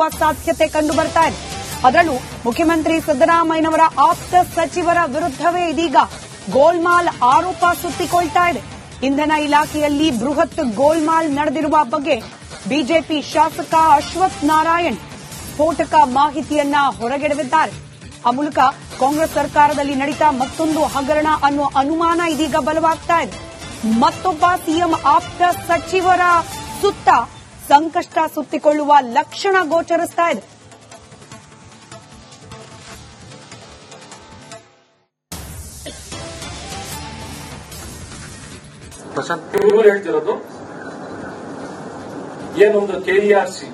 ಹುಟ್ಟುವ ಸಾಧ್ಯತೆ ಕಂಡು ಬರ್ತಾ ಇದೆ. ಅದರಲ್ಲೂ ಮುಖ್ಯಮಂತ್ರಿ ಸಿದ್ದರಾಮಯ್ಯನವರ ಆಪ್ತ ಸಚಿವರ ವಿರುದ್ಧವೇ ಇದೀಗ ಗೋಲ್ಮಾಲ್ ಆರೋಪ ಸುತ್ತಿಕೊಳ್ತಾ ಇದೆ. ಇಂಧನ ಇಲಾಖೆಯಲ್ಲಿ ಬೃಹತ್ ಗೋಲ್ಮಾಲ್ ನಡೆದಿರುವ ಬಗ್ಗೆ ಬಿಜೆಪಿ ಶಾಸಕ ಅಶ್ವಥ್ ನಾರಾಯಣ್ ಸ್ಫೋಟಕ ಮಾಹಿತಿಯನ್ನ ಹೊರಗೆಡವಿದ್ದಾರೆ. ಆ ಮೂಲಕ ಕಾಂಗ್ರೆಸ್ ಸರ್ಕಾರದಲ್ಲಿ ನಡೀತಾ ಮತ್ತೊಂದು ಹಗರಣ ಅನ್ನುವ ಅನುಮಾನ ಇದೀಗ ಬಲವಾಗ್ತಾ ಇದೆ. ಮತ್ತೊಬ್ಬ ಸಿಎಂ ಆಪ್ತ ಸಚಿವರ ಸುತ್ತ ಸಂಕಷ್ಟ ಸುತ್ತಿಕೊಳ್ಳುವ ಲಕ್ಷಣ ಗೋಚರಿಸ್ತಾ ಇದೆ. ಹೇಳ್ತಿರೋದು? ಏನೊಂದು ಕೆಇಆರ್ ಸಿ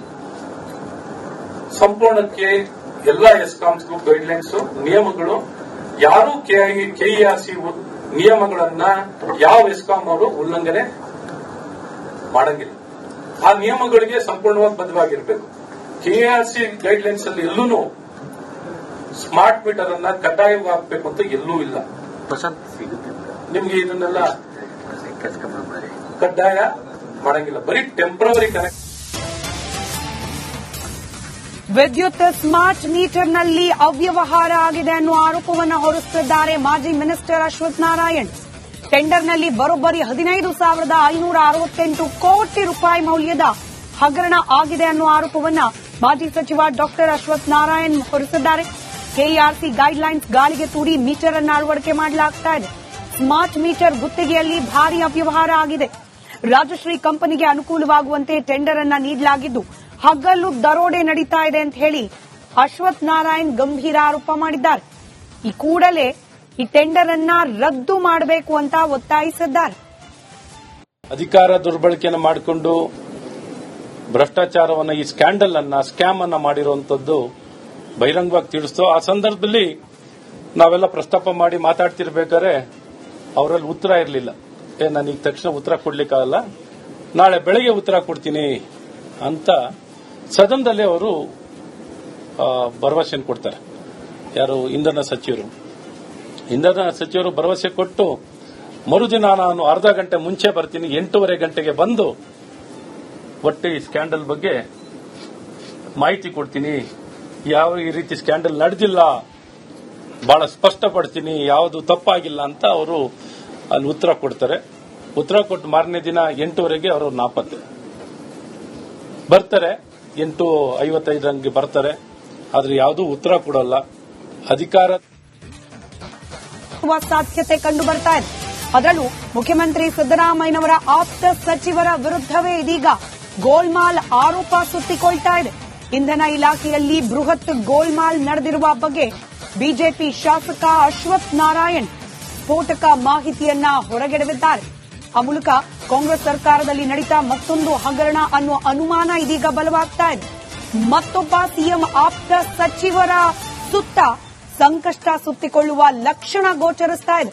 ಸಂಪೂರ್ಣಕ್ಕೆ ಎಲ್ಲ ಗೈಡ್ ಲೈನ್ಸ್ ನಿಯಮಗಳು. ಯಾರು ಕೆಇಆರ್ ಸಿ ನಿಯಮಗಳನ್ನ ಯಾವ ಎಸ್ಕಾಂ ಅವರು ಉಲ್ಲಂಘನೆ ಮಾಡಂಗಿಲ್ಲ. ಆ ನಿಯಮಗಳಿಗೆ ಸಂಪೂರ್ಣವಾಗಿ ಬದ್ಧವಾಗಿರ್ಬೇಕು. ಕೆಆರ್ಸಿ ಗೈಡ್ಲೈನ್ಸ್ ಅಲ್ಲಿ ಎಲ್ಲೂ ಸ್ಮಾರ್ಟ್ ಮೀಟರ್ ಅನ್ನ ಕಡ್ಡಾಯವಾಗಿ ಹಾಕ್ಬೇಕು ಅಂತ ಎಲ್ಲೂ ಇಲ್ಲ. ಪ್ರಶಾಂತ್ ಸಿಗುತ್ತೆ ನಿಮ್ಗೆ ಇದನ್ನೆಲ್ಲ ಕಡ್ಡಾಯ ಮಾಡಂಗಿಲ್ಲ. ಬರೀ ಟೆಂಪ್ರವರಿ ಕನೆಕ್ಟ್ ವಿದ್ಯುತ್ ಸ್ಮಾರ್ಟ್ ಮೀಟರ್ನಲ್ಲಿ ಅವ್ಯವಹಾರ ಆಗಿದೆ ಅನ್ನುವ ಆರೋಪವನ್ನು ಹೊರಿಸುತ್ತಿದ್ದಾರೆ ಮಾಜಿ ಮಿನಿಸ್ಟರ್ ಅಶ್ವಥ್ ನಾರಾಯಣ್. ಟೆಂಡರ್ನಲ್ಲಿ ಬರೋಬ್ಬರಿ ಹದಿನೈದು ಸಾವಿರದ ಐನೂರ ಅರವತ್ತೆಂಟು ಕೋಟಿ ರೂಪಾಯಿ ಮೌಲ್ಯದ ಹಗರಣ ಆಗಿದೆ ಅನ್ನುವ ಆರೋಪವನ್ನ ಮಾಜಿ ಸಚಿವ ಡಾಕ್ಟರ್ ಅಶ್ವಥ್ ನಾರಾಯಣ್ ಹೊರಿಸಿದ್ದಾರೆ. ಕೆಇಆರ್ಸಿ ಗೈಡ್ಲೈನ್ಸ್ ಗಾಳಿಗೆ ತೂರಿ ಮೀಟರ್ ಅನ್ನು ಅಳವಡಿಕೆ ಮಾಡಲಾಗ್ತಾ ಇದೆ. ಸ್ಮಾರ್ಟ್ ಮೀಟರ್ ಗುತ್ತಿಗೆಯಲ್ಲಿ ಭಾರಿ ಅವ್ಯವಹಾರ ಆಗಿದೆ. ರಾಜಶ್ರೀ ಕಂಪನಿಗೆ ಅನುಕೂಲವಾಗುವಂತೆ ಟೆಂಡರ್ ಅನ್ನು ನೀಡಲಾಗಿದ್ದು, ಹಗಲು ದರೋಡೆ ನಡೀತಾ ಇದೆ ಅಂತ ಹೇಳಿ ಅಶ್ವಥ್ ನಾರಾಯಣ್ ಗಂಭೀರ ಆರೋಪ ಮಾಡಿದ್ದಾರೆ. ಈ ಕೂಡಲೇ ಈ ಟೆಂಡರ್ ಅನ್ನ ರದ್ದು ಮಾಡಬೇಕು ಅಂತ ಒತ್ತಾಯಿಸಿದ್ದಾರೆ. ಅಧಿಕಾರ ದುರ್ಬಳಕೆಯನ್ನು ಮಾಡಿಕೊಂಡು ಭ್ರಷ್ಟಾಚಾರವನ್ನು, ಈ ಸ್ಕ್ಯಾಂಡಲ್ ಅನ್ನ ಸ್ಕ್ಯಾಮ್ ಅನ್ನ ಮಾಡಿರುವಂತದ್ದು ಬಹಿರಂಗವಾಗಿ ತಿಳಿಸ್ತು. ಆ ಸಂದರ್ಭದಲ್ಲಿ ನಾವೆಲ್ಲ ಪ್ರಸ್ತಾಪ ಮಾಡಿ ಮಾತಾಡ್ತಿರ್ಬೇಕಾದ್ರೆ ಅವರಲ್ಲಿ ಉತ್ತರ ಇರಲಿಲ್ಲ. ಏ ನನಗೆ ತಕ್ಷಣ ಉತ್ತರ ಕೊಡ್ಲಿಕ್ಕಾಗಲ್ಲ. ನಾಳೆ ಬೆಳಗ್ಗೆ ಉತ್ತರ ಕೊಡ್ತೀನಿ ಅಂತ ಸದನದಲ್ಲೇ ಅವರು ಭರವಸೆಯನ್ನು ಕೊಡ್ತಾರೆ. ಯಾರು, ಇಂಧನ ಸಚಿವರು. ಇಂಧನ ಸಚಿವರು ಭರವಸೆ ಕೊಟ್ಟು ಮರುದಿನ ನಾನು ಅರ್ಧ ಗಂಟೆ ಮುಂಚೆ ಬರ್ತೀನಿ, ಎಂಟೂವರೆ ಗಂಟೆಗೆ ಬಂದು ಒಟ್ಟು ಈ ಸ್ಕ್ಯಾಂಡಲ್ ಬಗ್ಗೆ ಮಾಹಿತಿ ಕೊಡ್ತೀನಿ. ಯಾವ ಈ ರೀತಿ ಸ್ಕ್ಯಾಂಡಲ್ ನಡೆದಿಲ್ಲ, ಬಹಳ ಸ್ಪಷ್ಟಪಡ್ತೀನಿ ಯಾವುದು ತಪ್ಪಾಗಿಲ್ಲ ಅಂತ ಅವರು ಅಲ್ಲಿ ಉತ್ತರ ಕೊಡ್ತಾರೆ. ಉತ್ತರ ಕೊಟ್ಟು ಮಾರನೇ ದಿನ ಎಂಟೂವರೆಗೆ ಅವರು ನಾಪತ್ತೆ. ಬರ್ತಾರೆ, ಎಂಟು ಐವತ್ತೈದರಂಗೆ ಬರ್ತಾರೆ. ಆದ್ರೆ ಯಾವುದೂ ಉತ್ತರ ಕೊಡಲ್ಲ. ಅಧಿಕಾರ ಹುಟ್ಟುವ ಸಾಧ್ಯತೆ ಕಂಡು ಬರ್ತಾ ಇದೆ. ಅದರಲ್ಲೂ ಮುಖ್ಯಮಂತ್ರಿ ಸಿದ್ದರಾಮಯ್ಯನವರ ಆಪ್ತ ಸಚಿವರ ವಿರುದ್ಧವೇ ಇದೀಗ ಗೋಲ್ಮಾಲ್ ಆರೋಪ ಸುತ್ತಿಕೊಳ್ತಾ ಇದೆ. ಇಂಧನ ಇಲಾಖೆಯಲ್ಲಿ ಬೃಹತ್ ಗೋಲ್ಮಾಲ್ ನಡೆದಿರುವ ಬಗ್ಗೆ ಬಿಜೆಪಿ ಶಾಸಕ ಅಶ್ವಥ್ ನಾರಾಯಣ್ ಸ್ಫೋಟಕ ಮಾಹಿತಿಯನ್ನ ಹೊರಗೆಡವಿದ್ದಾರೆ. ಆ ಮೂಲಕ ಕಾಂಗ್ರೆಸ್ ಸರ್ಕಾರದಲ್ಲಿ ನಡೀತಾ ಮತ್ತೊಂದು ಹಗರಣ ಅನ್ನೋ ಅನುಮಾನ ಇದೀಗ ಬಲವಾಗ್ತಾ ಇದೆ. ಮತ್ತೊಬ್ಬ ಸಿಎಂ ಆಪ್ತ ಸಚಿವರ ಸುತ್ತ ಸಂಕಷ್ಟ ಸುತ್ತಿಕೊಳ್ಳುವ ಲಕ್ಷಣ ಗೋಚರಿಸ್ತಾ ಇದೆ.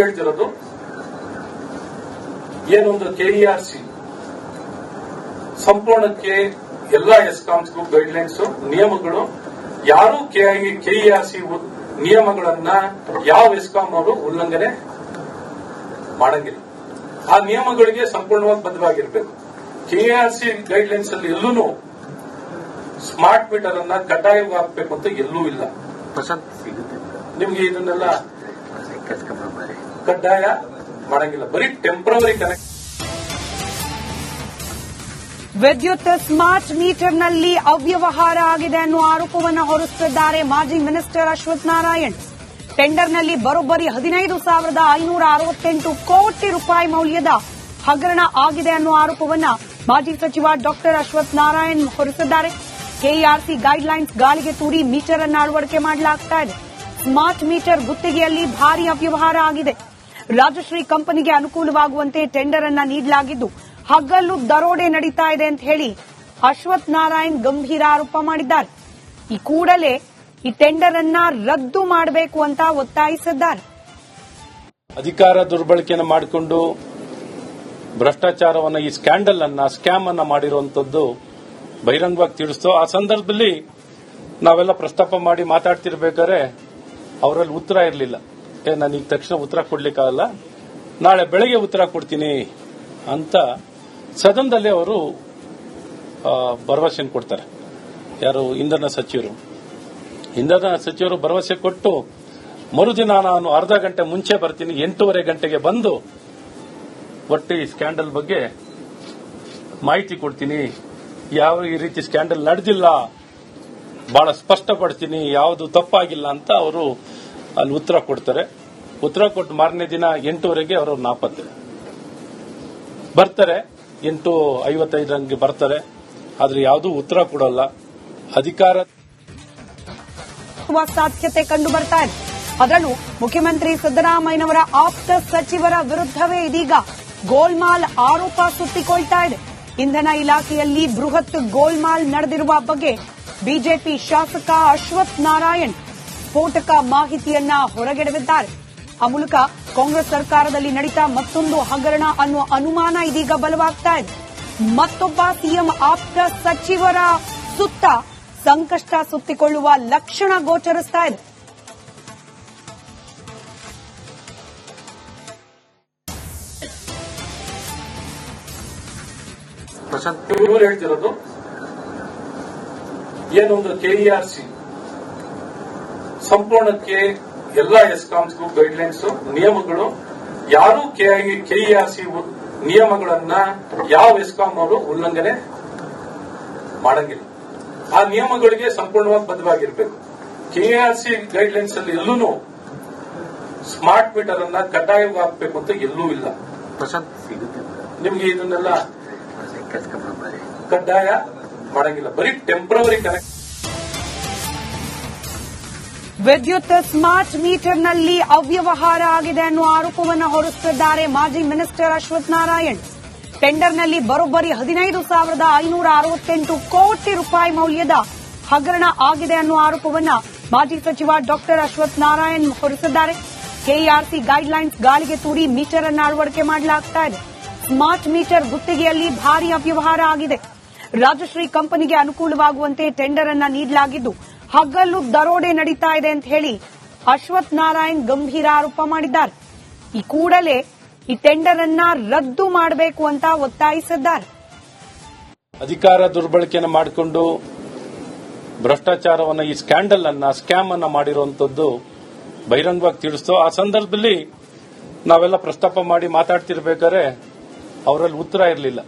ಹೇಳ್ತಿರೋದು ಏನೊಂದು ಕೆಇಆರ್ ಸಿ ಸಂಪೂರ್ಣಕ್ಕೆ ಎಲ್ಲ ಗೈಡ್ ಲೈನ್ಸ್ ನಿಯಮಗಳು, ಯಾರು ಕೆಇಆರ್ ಸಿ ನಿಯಮಗಳನ್ನ ಯಾವ ಎಸ್ಕಾಂ ಅವರು ಉಲ್ಲಂಘನೆ ಮಾಡಂಗಿಲ್ಲ. ಆ ನಿಯಮಗಳಿಗೆ ಸಂಪೂರ್ಣವಾಗಿ ಬದ್ಧವಾಗಿರಬೇಕು. ಕೆಆರ್ಸಿ ಗೈಡ್ಲೈನ್ಸ್ ಅಲ್ಲಿ ಎಲ್ಲೂ ಸ್ಮಾರ್ಟ್ ಮೀಟರ್ ಅನ್ನ ಕಡ್ಡಾಯವಾಗಿ ಹಾಕಬೇಕು ಅಂತ ಎಲ್ಲೂ ಇಲ್ಲ. ನಿಮ್ಗೆ ಇದನ್ನೆಲ್ಲ ಕಡ್ಡಾಯ ಮಾಡಂಗಿಲ್ಲ. ಬರೀ ಟೆಂಪ್ರವರಿ ಕನೆಕ್ಟ್ ವಿದ್ಯುತ್ ಸ್ಮಾರ್ಟ್ ಮೀಟರ್ನಲ್ಲಿ ಅವ್ಯವಹಾರ ಆಗಿದೆ ಅನ್ನುವ ಆರೋಪವನ್ನು ಹೊರಿಸುತ್ತಿದ್ದಾರೆ ಮಾಜಿ ಮಿನಿಸ್ಟರ್ ಅಶ್ವಥ್ ನಾರಾಯಣ್. ಟೆಂಡರ್ನಲ್ಲಿ ಬರೋಬ್ಬರಿ ಹದಿನೈದು ಸಾವಿರದ ಐನೂರ ಅರವತ್ತೆಂಟು ಕೋಟಿ ರೂಪಾಯಿ ಮೌಲ್ಯದ ಹಗರಣ ಆಗಿದೆ ಅನ್ನುವ ಆರೋಪವನ್ನ ಮಾಜಿ ಸಚಿವ ಡಾಕ್ಟರ್ ಅಶ್ವಥ್ ನಾರಾಯಣ್ ಹೊರಿಸಿದ್ದಾರೆ. ಕೆಇಆರ್ಸಿ ಗೈಡ್ಲೈನ್ಸ್ ಗಾಳಿಗೆ ತೂರಿ ಮೀಟರ್ ಅನ್ನು ಅಳವಡಿಕೆ ಮಾಡಲಾಗ್ತಾ ಇದೆ. ಸ್ಮಾರ್ಟ್ ಮೀಟರ್ ಗುತ್ತಿಗೆಯಲ್ಲಿ ಭಾರಿ ಅವ್ಯವಹಾರ ಆಗಿದೆ. ರಾಜಶ್ರೀ ಕಂಪನಿಗೆ ಅನುಕೂಲವಾಗುವಂತೆ ಟೆಂಡರ್ ಅನ್ನ ನೀಡಲಾಗಿದ್ದು, ಹಗಲು ದರೋಡೆ ನಡೀತಾ ಇದೆ ಅಂತ ಹೇಳಿ ಅಶ್ವಥ್ ನಾರಾಯಣ್ ಗಂಭೀರ ಆರೋಪ ಮಾಡಿದ್ದಾರೆ. ಈ ಕೂಡಲೇ ಈ ಟೆಂಡರ್ ಅನ್ನ ರದ್ದು ಮಾಡಬೇಕು ಅಂತ ಒತ್ತಾಯಿಸಿದ್ದಾರೆ. ಅಧಿಕಾರ ದುರ್ಬಳಕೆಯನ್ನು ಮಾಡಿಕೊಂಡು ಭ್ರಷ್ಟಾಚಾರವನ್ನು ಈ ಸ್ಕ್ಯಾಂಡಲ್ ಅನ್ನ, ಸ್ಕ್ಯಾಮ್ ಅನ್ನ ಮಾಡಿರುವಂತದ್ದು ಬಹಿರಂಗವಾಗಿ ತಿಳಿಸ್ತು. ಆ ಸಂದರ್ಭದಲ್ಲಿ ನಾವೆಲ್ಲ ಪ್ರಸ್ತಾಪ ಮಾಡಿ ಮಾತಾಡ್ತಿರ್ಬೇಕಾದ್ರೆ ಅವರಲ್ಲಿ ಉತ್ತರ ಇರಲಿಲ್ಲ. ಏ ನನಗೆ ತಕ್ಷಣ ಉತ್ತರ ಕೊಡ್ಲಿಕ್ಕಾಗಲ್ಲ. ನಾಳೆ ಬೆಳಗ್ಗೆ ಉತ್ತರ ಕೊಡ್ತೀನಿ ಅಂತ ಸದನದಲ್ಲಿ ಅವರು ಭರವಸೆಯನ್ನು ಕೊಡ್ತಾರೆ. ಯಾರು, ಇಂಧನ ಸಚಿವರು. ಇಂಧನ ಸಚಿವರು ಭರವಸೆ ಕೊಟ್ಟು ಮರುದಿನ ನಾನು ಅರ್ಧ ಗಂಟೆ ಮುಂಚೆ ಬರ್ತೀನಿ, ಎಂಟೂವರೆ ಗಂಟೆಗೆ ಬಂದು ಒಟ್ಟು ಈ ಸ್ಕ್ಯಾಂಡಲ್ ಬಗ್ಗೆ ಮಾಹಿತಿ ಕೊಡ್ತೀನಿ. ಯಾವ ಈ ರೀತಿ ಸ್ಕ್ಯಾಂಡಲ್ ನಡೆದಿಲ್ಲ, ಬಹಳ ಸ್ಪಷ್ಟಪಡ್ತೀನಿ ಯಾವುದು ತಪ್ಪಾಗಿಲ್ಲ ಅಂತ ಅವರು ಅಲ್ಲಿ ಉತ್ತರ ಕೊಡ್ತಾರೆ. ಉತ್ತರ ಕೊಟ್ಟು ಮಾರನೇ ದಿನ ಎಂಟೂವರೆಗೆ ಅವರು ನಾಪತ್ತೆ. ಬರ್ತಾರೆ, ಎಂಟು ಐವತ್ತೈದರಂಗೆ ಬರ್ತಾರೆ. ಆದರೆ ಯಾವುದೂ ಉತ್ತರ ಕೊಡಲ್ಲ. ಅಧಿಕಾರ ಆಗುವ ಸಾಧ್ಯತೆ ಕಂಡು ಬರ್ತಾ ಇದೆ. ಅದರಲ್ಲೂ ಮುಖ್ಯಮಂತ್ರಿ ಸಿದ್ದರಾಮಯ್ಯನವರ ಆಪ್ತ ಸಚಿವರ ವಿರುದ್ಧವೇ ಇದೀಗ ಗೋಲ್ಮಾಲ್ ಆರೋಪ ಸುತ್ತಿಕೊಳ್ತಾ ಇದೆ. ಇಂಧನ ಇಲಾಖೆಯಲ್ಲಿ ಬೃಹತ್ ಗೋಲ್ಮಾಲ್ ನಡೆದಿರುವ ಬಗ್ಗೆ ಬಿಜೆಪಿ ಶಾಸಕ ಅಶ್ವಥ್ ನಾರಾಯಣ್ ಸ್ಫೋಟಕ ಮಾಹಿತಿಯನ್ನ ಹೊರಗೆಡವಿದ್ದಾರೆ. ಆ ಮೂಲಕ ಕಾಂಗ್ರೆಸ್ ಸರ್ಕಾರದಲ್ಲಿ ನಡೀತಾ ಮತ್ತೊಂದು ಹಗರಣ ಅನ್ನುವ ಅನುಮಾನ ಇದೀಗ ಬಲವಾಗ್ತಾ ಇದೆ. ಮತ್ತೊಬ್ಬ ಸಿಎಂ ಆಪ್ತ ಸಚಿವರ ಸುತ್ತ ಸಂಕಷ್ಟ ಸುತ್ತಿಕೊಳ್ಳುವ ಲಕ್ಷಣ ಗೋಚರಿಸ್ತಾ ಇದೆ. ಪ್ರಶಾಂತ್ ಇವ್ರು ಹೇಳ್ತಿರೋದು? ಏನೊಂದು ಕೆಇಆರ್ ಸಿ ಸಂಪೂರ್ಣಕ್ಕೆ ಎಲ್ಲಾ ಗೈಡ್ ಗೈಡ್ಲೈನ್ಸ್ ನಿಯಮಗಳು. ಯಾರು ಕೆಇಆರ್ ಸಿ ನಿಯಮಗಳನ್ನ ಯಾವ ಎಸ್ಕಾಂ ಅವರು ಉಲ್ಲಂಘನೆ ಮಾಡಂಗಿಲ್ಲ. ಆ ನಿಯಮಗಳಿಗೆ ಸಂಪೂರ್ಣವಾಗಿ ಬದ್ಧವಾಗಿರಬೇಕು. ಕೆಆರ್ಸಿ ಗೈಡ್ಲೈನ್ಸ್ ಅಲ್ಲಿ ಎಲ್ಲೂ ಸ್ಮಾರ್ಟ್ ಮೀಟರ್ ಅನ್ನ ಕಡ್ಡಾಯವಾಗಿ ಹಾಕಬೇಕು ಅಂತ ಎಲ್ಲೂ ಇಲ್ಲ. ಪ್ರಶಾಂತ್ ಸಿಗುತ್ತೆ. ನಿಮ್ಗೆ ಇದನ್ನೆಲ್ಲ ಕಡ್ಡಾಯ ಮಾಡಂಗಿಲ್ಲ. ಬರೀ ಟೆಂಪ್ರವರಿ ಕನೆಕ್ಟ್ ವಿದ್ಯುತ್ ಸ್ಮಾರ್ಟ್ ಮೀಟರ್ನಲ್ಲಿ ಅವ್ಯವಹಾರ ಆಗಿದೆ ಅನ್ನುವ ಆರೋಪವನ್ನು ಹೊರಿಸುತ್ತಿದ್ದಾರೆ ಮಾಜಿ ಮಿನಿಸ್ಟರ್ ಅಶ್ವಥ್ ನಾರಾಯಣ್. ಟೆಂಡರ್ನಲ್ಲಿ ಬರೋಬ್ಬರಿ ಹದಿನೈದು ಸಾವಿರದ ಐನೂರ ಅರವತ್ತೆಂಟು ಕೋಟಿ ರೂಪಾಯಿ ಮೌಲ್ಯದ ಹಗರಣ ಆಗಿದೆ ಅನ್ನುವ ಆರೋಪವನ್ನ ಮಾಜಿ ಸಚಿವ ಡಾಕ್ಟರ್ ಅಶ್ವಥ್ ನಾರಾಯಣ್ ಹೊರಿಸಿದ್ದಾರೆ. ಕೆಇಆರ್ಸಿ ಗೈಡ್ಲೈನ್ಸ್ ಗಾಳಿಗೆ ತೂರಿ ಮೀಟರ್ ಅನ್ನು ಅಳವಡಿಕೆ ಮಾಡಲಾಗ್ತಾ ಇದೆ. ಸ್ಮಾರ್ಟ್ ಮೀಟರ್ ಗುತ್ತಿಗೆಯಲ್ಲಿ ಭಾರಿ ಅವ್ಯವಹಾರ ಆಗಿದೆ. ರಾಜಶ್ರೀ ಕಂಪನಿಗೆ ಅನುಕೂಲವಾಗುವಂತೆ ಟೆಂಡರ್ ಅನ್ನ ನೀಡಲಾಗಿದ್ದು, ಹಗಲು ದರೋಡೆ ನಡೀತಾ ಇದೆ ಅಂತ ಹೇಳಿ ಅಶ್ವಥ್ ನಾರಾಯಣ್ ಗಂಭೀರ ಆರೋಪ ಮಾಡಿದ್ದಾರೆ. ಈ ಕೂಡಲೇ ಈ ಟೆಂಡರ್ ಅನ್ನ ರದ್ದು ಮಾಡಬೇಕು ಅಂತ ಒತ್ತಾಯಿಸಿದ್ದಾರೆ. ಅಧಿಕಾರ ದುರ್ಬಳಕೆಯನ್ನು ಮಾಡಿಕೊಂಡು ಭ್ರಷ್ಟಾಚಾರವನ್ನು ಈ ಸ್ಕ್ಯಾಂಡಲ್ ಅನ್ನ, ಸ್ಕ್ಯಾಮ್ ಅನ್ನ ಮಾಡಿರುವಂತದ್ದು ಬಹಿರಂಗವಾಗಿ ತಿಳಿಸ್ತು. ಆ ಸಂದರ್ಭದಲ್ಲಿ ನಾವೆಲ್ಲ ಪ್ರಸ್ತಾಪ ಮಾಡಿ ಮಾತಾಡ್ತಿರ್ಬೇಕಾದ್ರೆ ಅವರಲ್ಲಿ ಉತ್ತರ ಇರಲಿಲ್ಲ.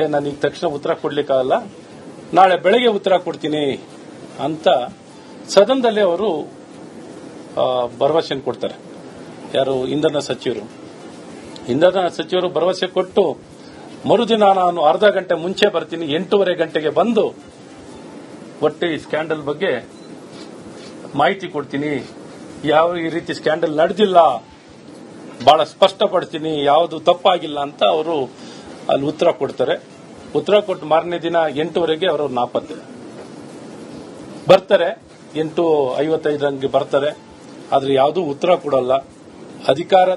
ಏ, ನಾನು ಈಗ ತಕ್ಷಣ ಉತ್ತರ ಕೊಡ್ಲಿಕ್ಕಾಗಲ್ಲ. ನಾಳೆ ಬೆಳಗ್ಗೆ ಉತ್ತರ ಕೊಡ್ತೀನಿ ಅಂತ ಸದನದಲ್ಲಿ ಅವರು ಭರವಸೆಯನ್ನು ಕೊಡ್ತಾರೆ. ಯಾರು, ಇಂಧನ ಸಚಿವರು. ಇಂಧನ ಸಚಿವರು ಭರವಸೆ ಕೊಟ್ಟು ಮರುದಿನ ನಾನು ಅರ್ಧ ಗಂಟೆ ಮುಂಚೆ ಬರ್ತೀನಿ, ಎಂಟೂವರೆ ಗಂಟೆಗೆ ಬಂದು ಒಟ್ಟು ಈ ಸ್ಕ್ಯಾಂಡಲ್ ಬಗ್ಗೆ ಮಾಹಿತಿ ಕೊಡ್ತೀನಿ. ಯಾವ ಈ ರೀತಿ ಸ್ಕ್ಯಾಂಡಲ್ ನಡೆದಿಲ್ಲ, ಬಹಳ ಸ್ಪಷ್ಟಪಡ್ತೀನಿ ಯಾವುದು ತಪ್ಪಾಗಿಲ್ಲ ಅಂತ ಅವರು ಅಲ್ಲಿ ಉತ್ತರ ಕೊಡ್ತಾರೆ. ಉತ್ತರ ಕೊಟ್ಟು ಮಾರನೇ ದಿನ ಎಂಟೂವರೆಗೆ ಅವರು ನಾಪತ್ತೆ. ಬರ್ತಾರೆ, ಎಂಟು ಐವತ್ತೈದರಂಗೆ ಬರ್ತಾರೆ, ಆದ್ರೆ ಯಾವುದೂ ಉತ್ತರ ಕೊಡಲ್ಲ. ಅಧಿಕಾರ